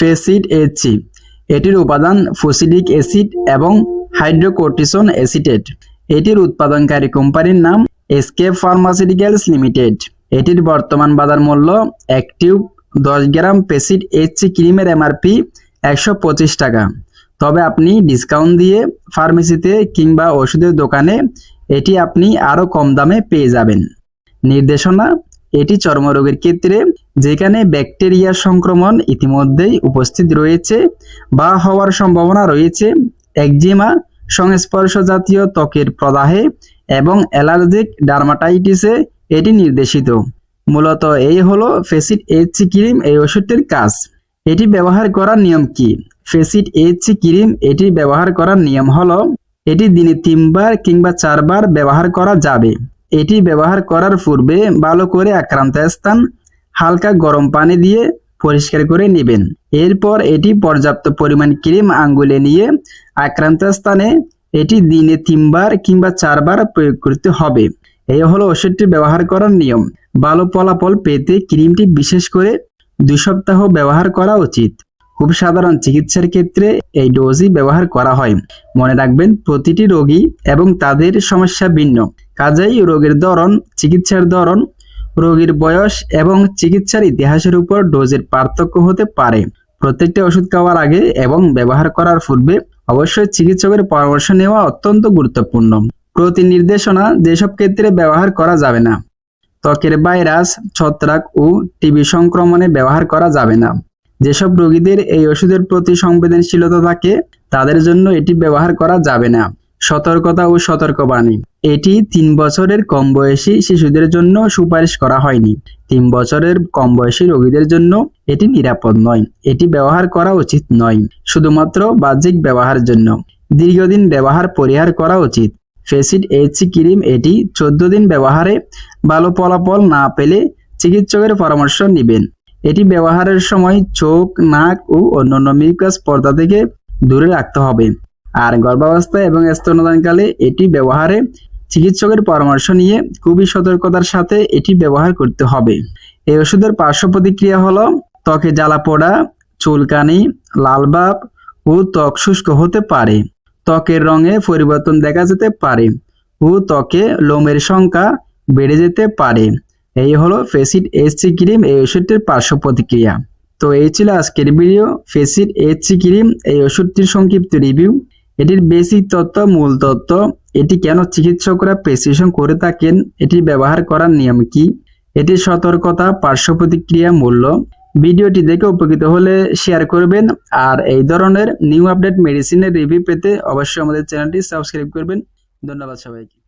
ফেসিড HC এটির উপাদান fusidic acid এবং হাইড্রোকোর্টিসন অ্যাসিটেট এটির উৎপাদনকারী কোম্পানির নাম এসকেপ ফার্মাসিউটিক্যালস লিমিটেড। এটির বর্তমান বাজার মূল্য এক টিউব দশ গ্রাম পেসিড এইচসি ক্রিমের এমআরপি একশো পঁচিশ টাকা। তবে আপনি ডিসকাউন্ট দিয়ে ফার্মেসিতে কিংবা ওষুধের দোকানে এটি আপনি আরও কম দামে পেয়ে যাবেন। নির্দেশনা এটি চর্মরোগের ক্ষেত্রে যেখানে ব্যাকটেরিয়া সংক্রমণ ইতিমধ্যেই উপস্থিত রয়েছে বা হওয়ার সম্ভাবনা রয়েছে, একজিমা সংস্পর্শ জাতীয় ত্বকের প্রদাহে এবং অ্যালার্জিক ডার্মাটাইটিসে এটি নির্দেশিত। মূলত এই হলো ফেসিড এইচসি ক্রিম এই ওষুধটির কাজ। এটি ব্যবহার করার নিয়ম কি? ফেসিড এইচসি ক্রিম এটি ব্যবহার করার নিয়ম হলো, এটি দিনে তিনবার কিংবা চারবার ব্যবহার করা যাবে। এটি ব্যবহার করার পূর্বে ভালো করে আক্রান্ত স্থান, হালকা গরম পানি দিয়ে পরিষ্কার করে নেবেন। এরপর এটি পর্যাপ্ত পরিমাণ ক্রিম আঙ্গুলে নিয়ে আক্রান্ত স্থানে এটি দিনে তিনবার কিংবা চারবার প্রয়োগ করতে হবে। এই হলো ওষুধটি ব্যবহার করার নিয়ম। ভালো ফলাফল পেতে ক্রিমটি বিশেষ করে দুই সপ্তাহ ব্যবহার করা উচিত। খুব সাধারণ চিকিৎসার ক্ষেত্রে এই ডোজই ব্যবহার করা হয়। মনে রাখবেন, প্রতিটি রোগী এবং তাদের সমস্যা ভিন্ন। কাজেই রোগের ধরন, চিকিৎসার ধরন, রোগীর বয়স এবং চিকিৎসার ইতিহাসের উপর ডোজের পার্থক্য হতে পারে। প্রত্যেকটি ওষুধ খাওয়ার আগে এবং ব্যবহার করার পূর্বে অবশ্যই চিকিৎসকের পরামর্শ নেওয়া অত্যন্ত গুরুত্বপূর্ণ। প্রতি নির্দেশনা যেসব ক্ষেত্রে ব্যবহার করা যাবে না, ত্বকের ভাইরাস, ছত্রাক ও টিবি সংক্রমণে ব্যবহার করা যাবে না। যেসব রোগীদের এই ওষুধের প্রতি সংবেদনশীলতা থাকে, তাদের জন্য এটি ব্যবহার করা যাবে না। সতর্কতা ও সতর্কবাণী। এটি তিন বছরের কম বয়সী শিশুদের জন্য সুপারিশ করা হয়নি। তিন বছরের কম বয়সী রোগীদের জন্য এটি নিরাপদ নয়। এটি ব্যবহার করা উচিত নয়। শুধুমাত্র বাহ্যিক ব্যবহারের জন্য। দীর্ঘদিন ব্যবহার পরিহার করা উচিত। ফেসিড এইচসি ক্রিম এটি চোদ্দ দিন ব্যবহারে ভালো ফলাফল না পেলে চিকিৎসকের পরামর্শ নেবেন। এটি ব্যবহারের সময় চোখ, নাক ও অন্যান্য মিউকাস পর্দা থেকে দূরে রাখতে হবে। আর গর্ভাবস্থা এবং স্তনদানকালে এটি ব্যবহারে চিকিৎসকের পরামর্শ নিয়ে খুবই সতর্কতার সাথে এটি ব্যবহার করতে হবে। এই ওষুধের পার্শ্ব প্রতিক্রিয়া হলো ত্বকে জ্বালা পোড়া, চুলকানি লালভাব ও ত্বক শুষ্ক হতে পারে। ত্বকের রঙে পরিবর্তন দেখা যেতে পারে ও ত্বকে লোমের সংখ্যা বেড়ে যেতে পারে। এই হলো ফেসিড এইচসি ক্রিম, এই ওষুধটির পার্শ্ব প্রতিক্রিয়া। তো এই ছিল আজকের ভিডিও। ফেসিড এইচসি ক্রিম, এই ওষুধটির সংক্ষিপ্ত রিভিউ। এটির বেসিক তত্ত্ব, মূল তত্ত্ব, এটি কেন চিকিৎসকরা প্রেসক্রিপশন করে থাকেন, এটি ব্যবহার করার নিয়ম কি, এটির সতর্কতা, পার্শ্ব প্রতিক্রিয়া, মূল্য। ভিডিওটি দেখে উপকৃত হলে শেয়ার করবেন। আর এই ধরনের নিউ আপডেট মেডিসিনের রিভিউ পেতে অবশ্যই আমাদের চ্যানেলটি সাবস্ক্রাইব করবেন। ধন্যবাদ সবাইকে।